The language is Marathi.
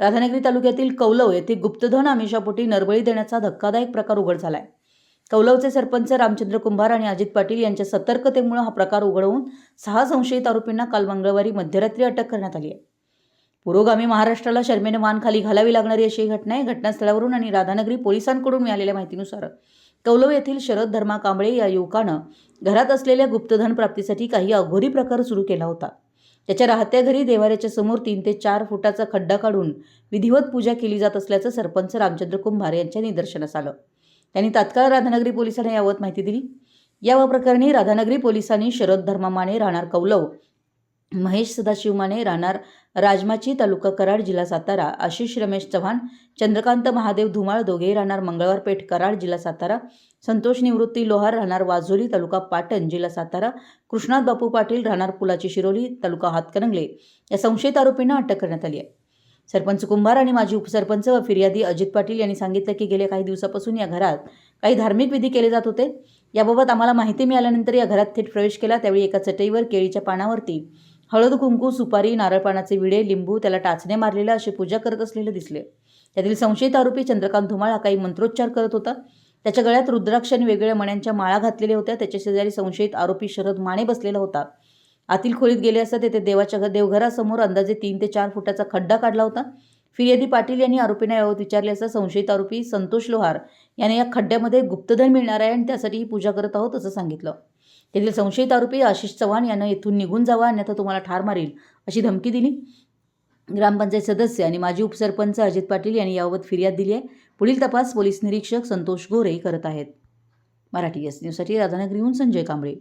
राधानगरी तालुक्यातील कौलव येथे गुप्तधन आमिषापोटी नरबळी देण्याचा धक्कादायक प्रकार उघड झालाय. कौलवचे सरपंच रामचंद्र कुंभार आणि अजित पाटील यांच्या सतर्कतेमुळे हा प्रकार उघडवून सहा संशयित आरोपींना काल मंगळवारी मध्यरात्री अटक करण्यात आली आहे. पुरोगामी महाराष्ट्राला शर्मेने मान खाली घालावी लागणारी अशी घटना आहे. घटनास्थळावरून आणि राधानगरी पोलिसांकडून मिळालेल्या माहितीनुसार कौलव येथील शरद धर्मा कांबळे या युवकानं घरात असलेल्या गुप्तधन प्राप्तीसाठी काही अघोरी प्रकार सुरू केला होता. त्याच्या राहत्या घरी देवाऱ्याच्या समोर तीन ते चार फुटाचा खड्डा काढून विधिवत पूजा केली जात असल्याचं सरपंच रामचंद्र कुंभार यांच्या निदर्शनास आलं. त्यांनी तात्काळ राधानगरी पोलिसांना यावत माहिती दिली. या प्रकरणी राधानगरी पोलिसांनी शरद धर्मा माने राहणार कौलव महेश सदाशिव माने राहणार राजमाची तालुका कराड जिल्हा सातारा आशिष रमेश चव्हाण चंद्रकांत महादेव धुमाळ दोघेही राहणार मंगळवार पेठ कराड जिल्हा सातारा संतोष निवृत्ती लोहार राहणार वाझोली तालुका पाटण जिल्हा सातारा कृष्णात बापू पाटील राहणार पुलाची शिरोली तालुका हातकणंगले या संशयित आरोपींना अटक करण्यात आली आहे. सरपंच कुंभार आणि माजी उपसरपंच व फिर्यादी अजित पाटील यांनी सांगितलं की गेल्या काही दिवसापासून या घरात काही धार्मिक विधी केले जात होते. याबाबत आम्हाला माहिती मिळाल्यानंतर या घरात थेट प्रवेश केला त्यावेळी एका चटईवर केळीच्या पानावरती हळद कुंकू सुपारी नारळ पानाचे विडे लिंबू त्याला टाचणे मारलेलं अशी पूजा करत असलेले दिसले. त्यातील संशयित आरोपी चंद्रकांत धुमाळ हा काही मंत्रोच्चार करत होता. त्याच्या गळ्यात रुद्राक्ष आणि वेगवेगळ्या मण्यांच्या माळा घातलेल्या होत्या. त्याच्या शेजारी संशयित आरोपी शरद माने बसलेला होता. आतील खोलीत गेले असता तेथे देवाच्या देवघरासमोर अंदाजे तीन ते चार फुटाचा खड्डा काढला होता. फिर्यादी पाटील यांनी आरोपींना याबाबत विचारले असता संशयित आरोपी संतोष लोहार याने या खड्ड्यामध्ये गुप्तधन मिळणार आहे आणि त्यासाठी ही पूजा करत आहोत असं सांगितलं. तेथील संशयित आरोपी आशिष चव्हाण यानं येथून निघून जावा अन्यथा तुम्हाला ठार मारील अशी धमकी दिली. ग्रामपंचायत सदस्य आणि माजी उपसरपंच अजित पाटील यांनी याबाबत फिर्याद दिली आहे. पुढील तपास पोलीस निरीक्षक संतोष गोरे करत आहेत. मराठी एस न्यूजसाठी राधानगरीहून संजय कांबळे.